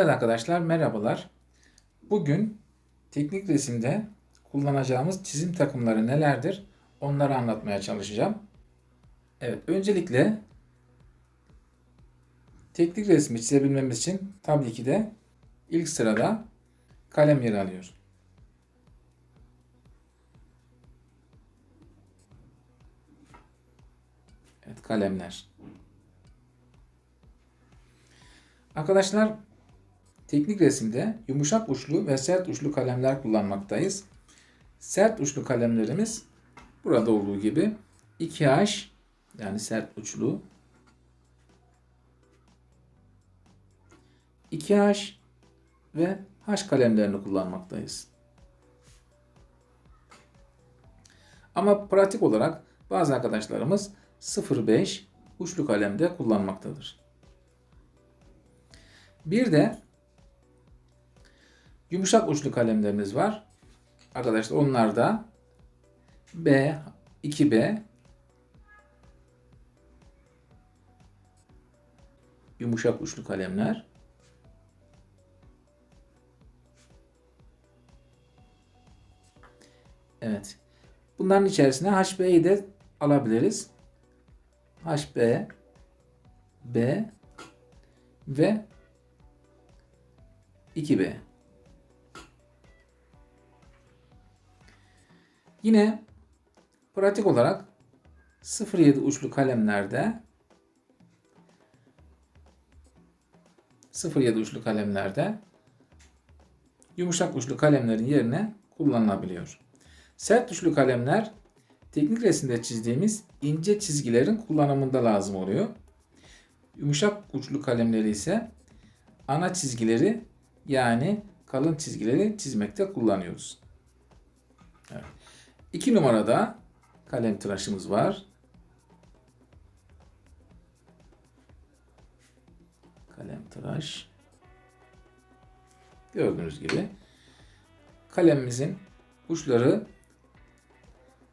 Evet arkadaşlar merhabalar. Bugün teknik resimde kullanacağımız çizim takımları nelerdir? Onları anlatmaya çalışacağım. Evet öncelikle teknik resmi çizebilmemiz için tabii ki de ilk sırada kalem yer alıyor. Evet kalemler. Arkadaşlar teknik resimde yumuşak uçlu ve sert uçlu kalemler kullanmaktayız. Sert uçlu kalemlerimiz burada olduğu gibi 2H yani sert uçlu 2H ve H kalemlerini kullanmaktayız. Ama pratik olarak bazı arkadaşlarımız 0.5 uçlu kalemde kullanmaktadır. Bir de yumuşak uçlu kalemlerimiz var. Arkadaşlar onlar da B, 2B yumuşak uçlu kalemler. Evet. Bunların içerisine HB'yi de alabiliriz. HB, B ve 2B. Yine pratik olarak 0.7 uçlu kalemlerde 0.7 uçlu kalemlerde yumuşak uçlu kalemlerin yerine kullanılabiliyor. Sert uçlu kalemler teknik resimde çizdiğimiz ince çizgilerin kullanımında lazım oluyor. Yumuşak uçlu kalemleri ise ana çizgileri yani kalın çizgileri çizmekte kullanıyoruz. Evet. İki numarada kalem tıraşımız var. Kalem tıraş. Gördüğünüz gibi kalemimizin uçları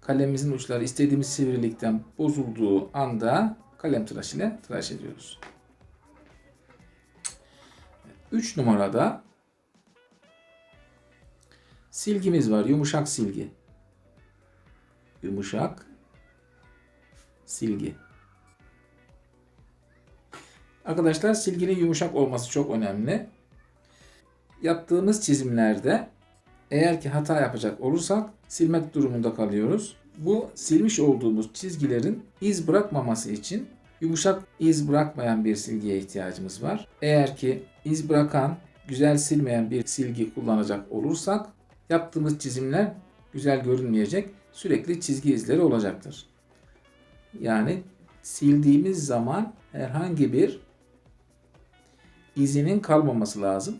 kalemimizin uçları istediğimiz sivrilikten bozulduğu anda kalem tıraş ile tıraş ediyoruz. 3 numarada silgimiz var. Yumuşak silgi. Yumuşak silgi. Arkadaşlar silginin yumuşak olması çok önemli. Yaptığımız çizimlerde eğer ki hata yapacak olursak silmek durumunda kalıyoruz. Bu silmiş olduğumuz çizgilerin iz bırakmaması için yumuşak iz bırakmayan bir silgiye ihtiyacımız var. Eğer ki iz bırakan, güzel silmeyen bir silgi kullanacak olursak yaptığımız çizimler güzel görünmeyecek. Sürekli çizgi izleri olacaktır. Yani sildiğimiz zaman herhangi bir izinin kalmaması lazım.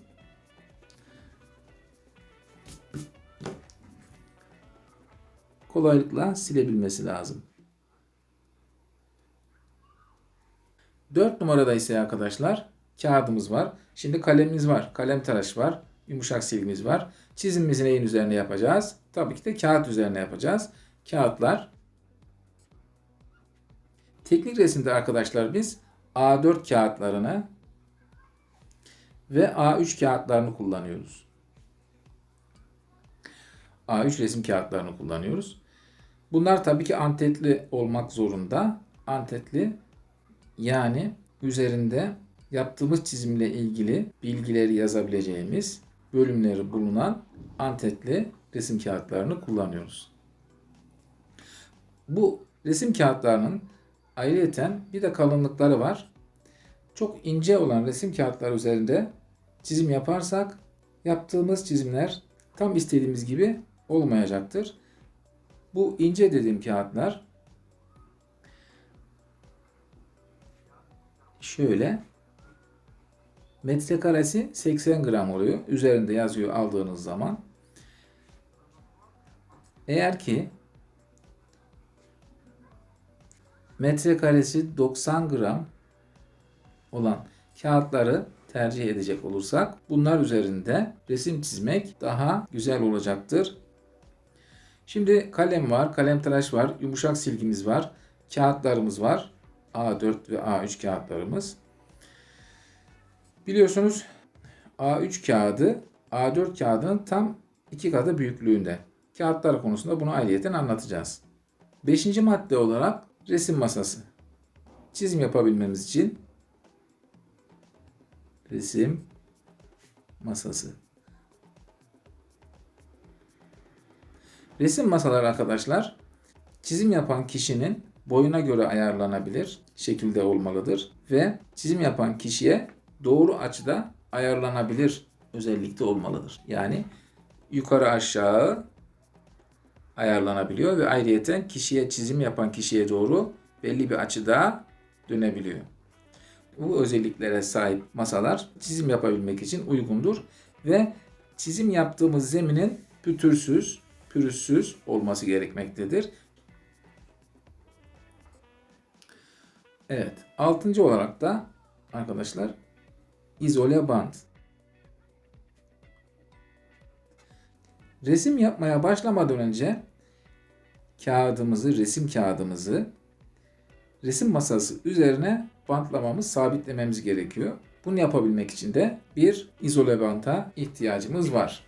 Kolaylıkla silebilmesi lazım. 4 numarada ise arkadaşlar kağıdımız var. Şimdi kalemimiz var. Kalem tıraş var. Yumuşak silgimiz var. Çizimimizi neyin üzerine yapacağız? Tabii ki de kağıt üzerine yapacağız. Kağıtlar. Teknik resimde arkadaşlar biz A4 kağıtlarını ve A3 kağıtlarını kullanıyoruz. A3 resim kağıtlarını kullanıyoruz. Bunlar tabii ki antetli olmak zorunda. Antetli yani üzerinde yaptığımız çizimle ilgili bilgileri yazabileceğimiz bölümleri bulunan antetli resim kağıtlarını kullanıyoruz. Bu resim kağıtlarının ayrıyeten bir de kalınlıkları var. Çok ince olan resim kağıtları üzerinde çizim yaparsak yaptığımız çizimler tam istediğimiz gibi olmayacaktır. Bu ince dediğim kağıtlar şöyle metrekaresi 80 gram oluyor. Üzerinde yazıyor aldığınız zaman. Eğer ki metrekaresi 90 gram olan kağıtları tercih edecek olursak bunlar üzerinde resim çizmek daha güzel olacaktır. Şimdi kalem var, kalem tıraş var, yumuşak silgimiz var, kağıtlarımız var. A4 ve A3 kağıtlarımız. Biliyorsunuz A3 kağıdı A4 kağıdının tam iki katı büyüklüğünde. Kağıtlar konusunda bunu ayrıyeten anlatacağız. Beşinci madde olarak resim masası. Çizim yapabilmemiz için resim masası. Resim masaları arkadaşlar çizim yapan kişinin boyuna göre ayarlanabilir şekilde olmalıdır ve çizim yapan kişiye doğru açıda ayarlanabilir özellikte olmalıdır. Yani yukarı aşağı ayarlanabiliyor ve ayrıyeten kişiye çizim yapan kişiye doğru belli bir açıda dönebiliyor. Bu özelliklere sahip masalar çizim yapabilmek için uygundur ve çizim yaptığımız zeminin pütürsüz, pürüzsüz olması gerekmektedir. Evet, altıncı olarak da arkadaşlar izole band. Resim yapmaya başlamadan önce kağıdımızı, resim kağıdımızı resim masası üzerine bantlamamız, sabitlememiz gerekiyor. Bunu yapabilmek için de bir izole banta ihtiyacımız var.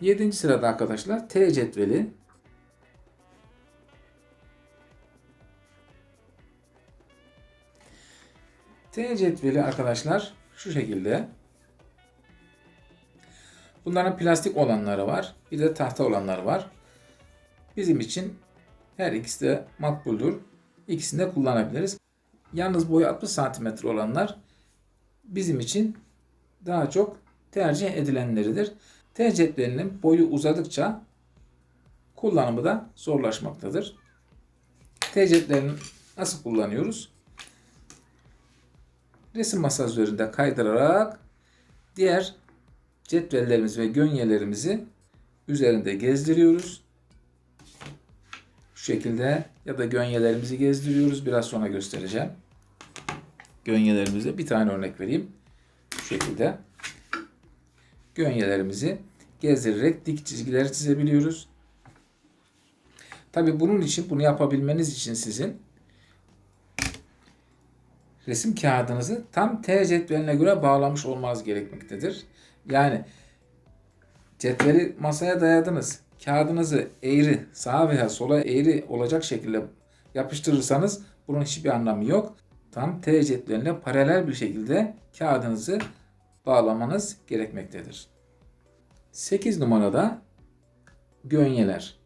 Yedinci sırada arkadaşlar T cetveli. T cetveli arkadaşlar şu şekilde. Bunların plastik olanları var. Bir de tahta olanları var. Bizim için her ikisi de makbuldür. İkisini de kullanabiliriz. Yalnız boyu 60 cm olanlar bizim için daha çok tercih edilenleridir. T cetvelinin boyu uzadıkça kullanımı da zorlaşmaktadır. T cetvelini nasıl kullanıyoruz? Resim masası üzerinde kaydırarak diğer cetvellerimizi ve gönyelerimizi üzerinde gezdiriyoruz. Şu şekilde ya da gönyelerimizi gezdiriyoruz. Biraz sonra göstereceğim. Gönyelerimize bir tane örnek vereyim. Şu şekilde gönyelerimizi gezdirerek dik çizgileri çizebiliyoruz. Tabi bunun için bunu yapabilmeniz için sizin resim kağıdınızı tam T cetveline göre bağlamış olmanız gerekmektedir. Yani cetveli masaya dayadınız. Kağıdınızı eğri, sağa veya sola eğri olacak şekilde yapıştırırsanız bunun hiçbir anlamı yok. Tam T cetveline paralel bir şekilde kağıdınızı bağlamanız gerekmektedir. 8 numarada gönyeler.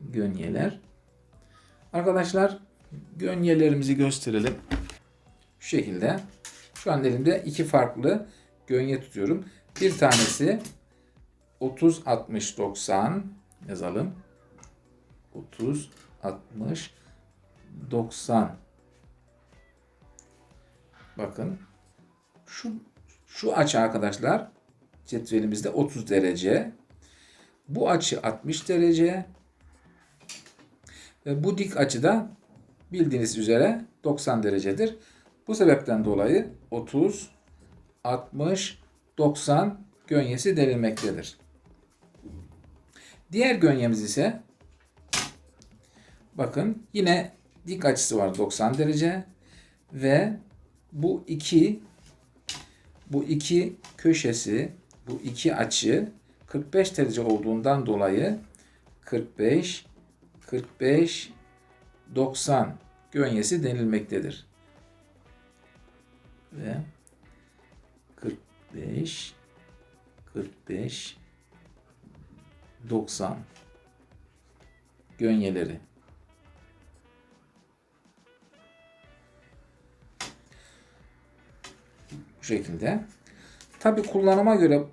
Gönyeler. Arkadaşlar gönyelerimizi gösterelim. Şu şekilde. Şu an elimde iki farklı gönye tutuyorum. Bir tanesi 30 60 90 yazalım. 30 60 90 Bakın şu şu açı arkadaşlar cetvelimizde 30 derece. Bu açı 60 derece. Bu dik açı da bildiğiniz üzere 90 derecedir. Bu sebepten dolayı 30, 60, 90 gönyesi denilmektedir. Diğer gönyemiz ise bakın yine dik açısı var 90 derece ve bu iki bu iki köşesi bu iki açı 45 derece olduğundan dolayı 45 45 90 gönyesi denilmektedir. Ve 45 45 90 gönyeleri. Bu şekilde. Tabi kullanıma göre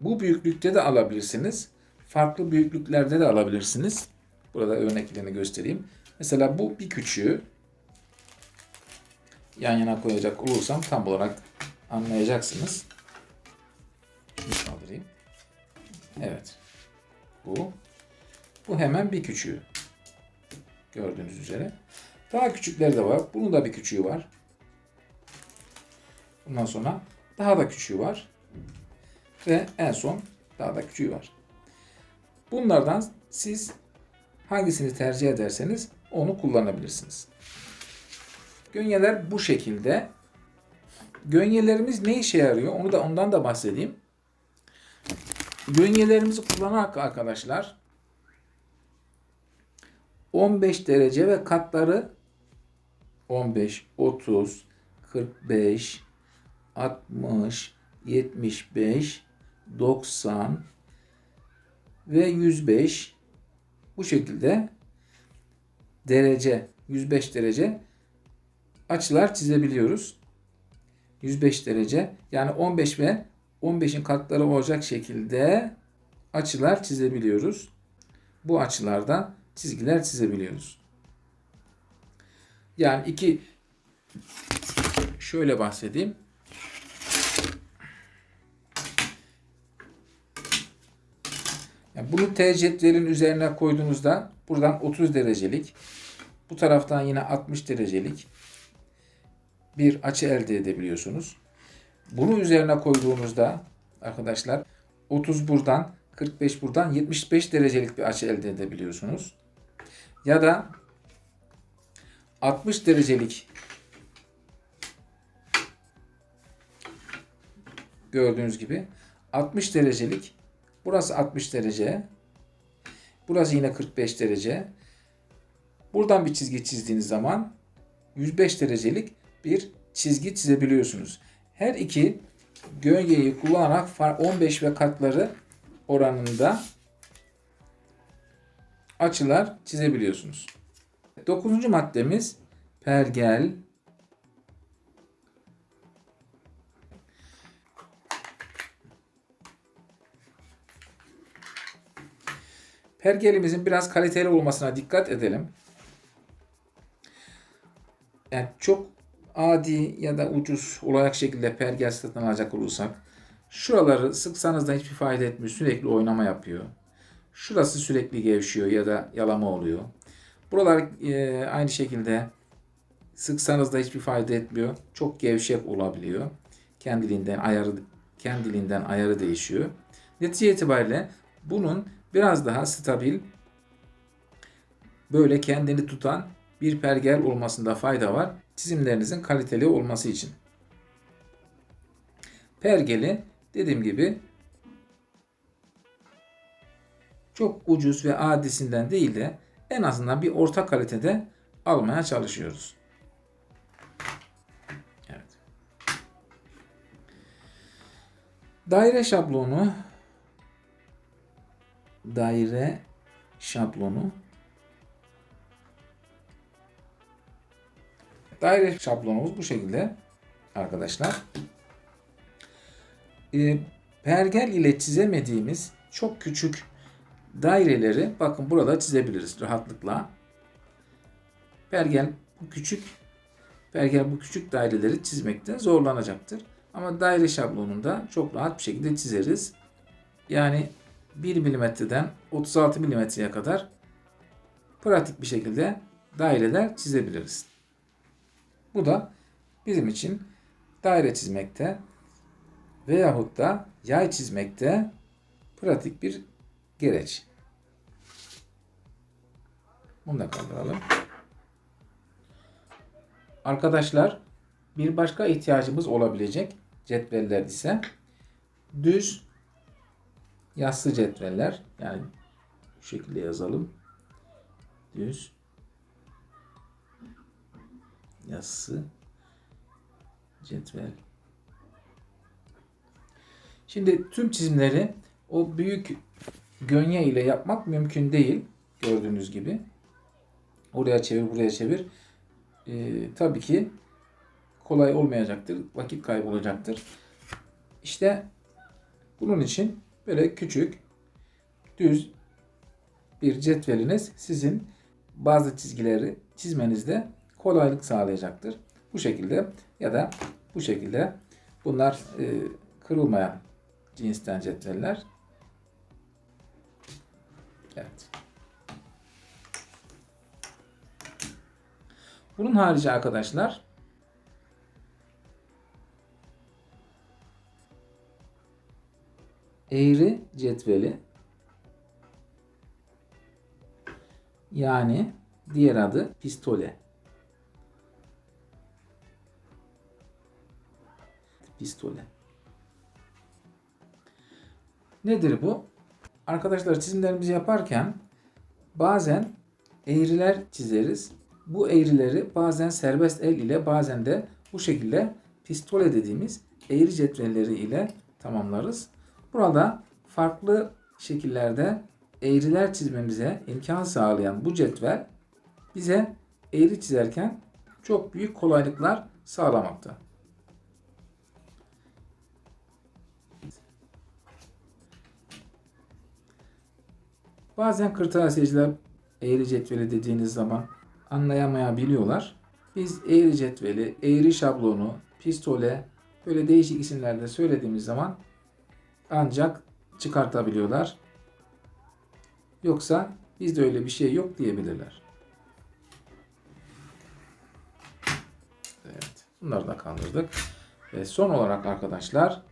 bu büyüklükte de alabilirsiniz. Farklı büyüklüklerde de alabilirsiniz. Burada örneklerini göstereyim. Mesela bu bir küçüğü yan yana koyacak olursam tam olarak anlayacaksınız. Şunu kaldırayım. Evet. Bu. Bu hemen bir küçüğü. Gördüğünüz üzere. Daha küçükleri de var. Bunun da bir küçüğü var. Bundan sonra daha da küçüğü var. Ve en son daha da küçüğü var. Bunlardan Siz hangisini tercih ederseniz onu kullanabilirsiniz. Gönyeler bu şekilde. Gönyelerimiz ne işe yarıyor? Onu da ondan da bahsedeyim. Gönyelerimizi kullanarak arkadaşlar 15 derece ve katları 15, 30, 45, 60, 75, 90 ve 105 bu şekilde derece 105 derece açılar çizebiliyoruz. 105 derece yani 15 ve 15'in katları olacak şekilde açılar çizebiliyoruz. Bu açılarda çizgiler çizebiliyoruz. Yani iki şöyle bahsedeyim. Yani bunu T cetvelin üzerine koyduğunuzda buradan 30 derecelik, bu taraftan yine 60 derecelik bir açı elde edebiliyorsunuz. Bunu üzerine koyduğunuzda arkadaşlar 30 buradan 45 buradan 75 derecelik bir açı elde edebiliyorsunuz. Ya da 60 derecelik gördüğünüz gibi 60 derecelik burası 60 derece burası yine 45 derece buradan bir çizgi çizdiğiniz zaman 105 derecelik bir çizgi çizebiliyorsunuz. Her iki gönyeyi kullanarak 15 ve katları oranında açılar çizebiliyorsunuz. Dokuzuncu maddemiz pergel. Pergelimizin biraz kaliteli olmasına dikkat edelim. Yani çok adi ya da ucuz olacak şekilde pergel satın alacak olursak şuraları sıksanız da hiçbir fayda etmiyor. Sürekli oynama yapıyor. Şurası sürekli gevşiyor ya da yalama oluyor. Buralar e, aynı şekilde sıksanız da hiçbir fayda etmiyor. Çok gevşek olabiliyor. Kendiliğinden ayarı kendiliğinden ayarı değişiyor. Netice itibariyle bunun biraz daha stabil böyle kendini tutan bir pergel olmasında fayda var. Çizimlerinizin kaliteli olması için. Pergeli dediğim gibi çok ucuz ve adisinden değil de en azından bir orta kalitede almaya çalışıyoruz. Evet. Daire şablonu daire şablonu daire şablonumuz bu şekilde arkadaşlar. E, pergel ile çizemediğimiz çok küçük daireleri bakın burada çizebiliriz rahatlıkla. Pergel bu küçük pergel bu küçük daireleri çizmekte zorlanacaktır. Ama daire şablonunda çok rahat bir şekilde çizeriz. Yani 1 milimetreden 36 milimetreye kadar pratik bir şekilde daireler çizebiliriz. Bu da bizim için daire çizmekte veyahut da yay çizmekte pratik bir gereç. Bunu da kaldıralım. Arkadaşlar bir başka ihtiyacımız olabilecek cetveller ise düz yassı cetveller. Yani bu şekilde yazalım. Düz yassı cetvel. Şimdi tüm çizimleri o büyük gönye ile yapmak mümkün değil. Gördüğünüz gibi. Oraya çevir, buraya çevir. Ee, tabii ki kolay olmayacaktır. Vakit kaybolacaktır. İşte bunun için böyle küçük, düz bir cetveliniz sizin bazı çizgileri çizmenizde kolaylık sağlayacaktır. Bu şekilde ya da bu şekilde bunlar e, kırılmayan cinsten cetveller. Evet. Bunun harici arkadaşlar eğri cetveli Yani diğer adı pistole. Pistole. Nedir bu? Arkadaşlar çizimlerimizi yaparken bazen eğriler çizeriz. Bu eğrileri bazen serbest el ile bazen de bu şekilde pistole dediğimiz eğri cetvelleri ile tamamlarız. Burada farklı şekillerde eğriler çizmemize imkan sağlayan bu cetvel bize eğri çizerken çok büyük kolaylıklar sağlamakta. Bazen kırtasiyeciler eğri cetveli dediğiniz zaman anlayamayabiliyorlar. Biz eğri cetveli, eğri şablonu, pistole böyle değişik isimlerde söylediğimiz zaman ancak çıkartabiliyorlar. Yoksa bizde öyle bir şey yok diyebilirler. Evet. Bunları da kaldırdık. Ve son olarak arkadaşlar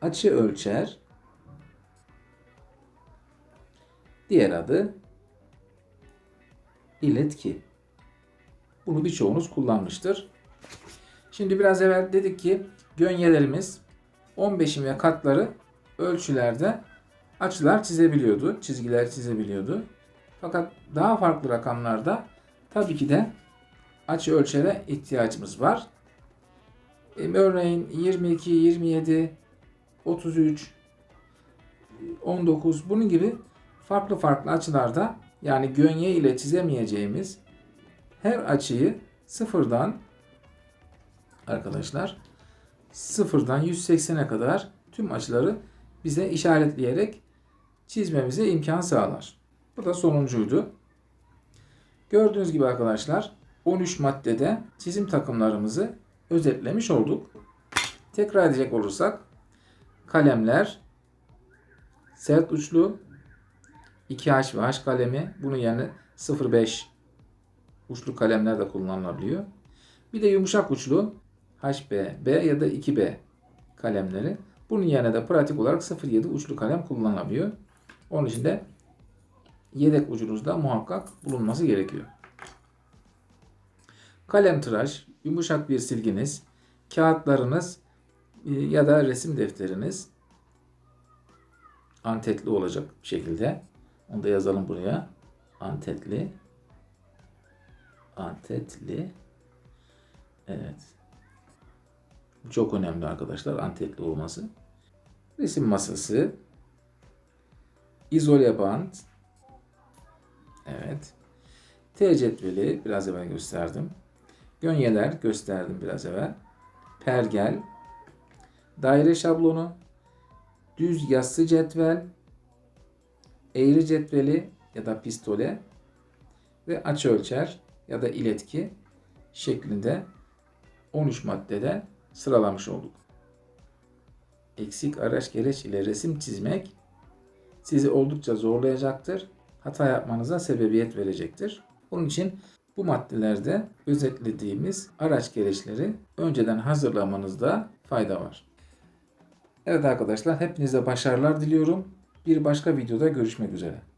açı ölçer diğer adı iletki. Bunu birçoğunuz kullanmıştır. Şimdi biraz evvel dedik ki gönyelerimiz 15'in ve katları ölçülerde açılar çizebiliyordu, çizgiler çizebiliyordu. Fakat daha farklı rakamlarda tabii ki de açı ölçere ihtiyacımız var. E, örneğin 22, 27, 33, 19 bunun gibi farklı farklı açılarda yani gönye ile çizemeyeceğimiz her açıyı sıfırdan arkadaşlar sıfırdan 180'e kadar tüm açıları bize işaretleyerek çizmemize imkan sağlar. Bu da sonuncuydu. Gördüğünüz gibi arkadaşlar 13 maddede çizim takımlarımızı özetlemiş olduk. Tekrar edecek olursak kalemler sert uçlu 2H ve H kalemi bunun yerine 0.5 uçlu kalemler de kullanılabiliyor. Bir de yumuşak uçlu HB, B ya da 2B kalemleri. Bunun yerine de pratik olarak 0.7 uçlu kalem kullanılabiliyor. Onun için de yedek ucunuzda muhakkak bulunması gerekiyor. Kalem tıraş, yumuşak bir silginiz, kağıtlarınız e, ya da resim defteriniz antetli olacak şekilde. Onu da yazalım buraya. Antetli. Antetli. Evet. Çok önemli arkadaşlar antetli olması. Resim masası. izole bant. Evet. T cetveli biraz evvel gösterdim. Gönyeler gösterdim biraz evvel. Pergel. Daire şablonu. Düz yassı cetvel. Eğri cetveli ya da pistole ve açı ölçer ya da iletki şeklinde 13 maddede sıralamış olduk. Eksik araç gereç ile resim çizmek sizi oldukça zorlayacaktır. Hata yapmanıza sebebiyet verecektir. Bunun için bu maddelerde özetlediğimiz araç gereçleri önceden hazırlamanızda fayda var. Evet arkadaşlar hepinize başarılar diliyorum. Bir başka videoda görüşmek üzere.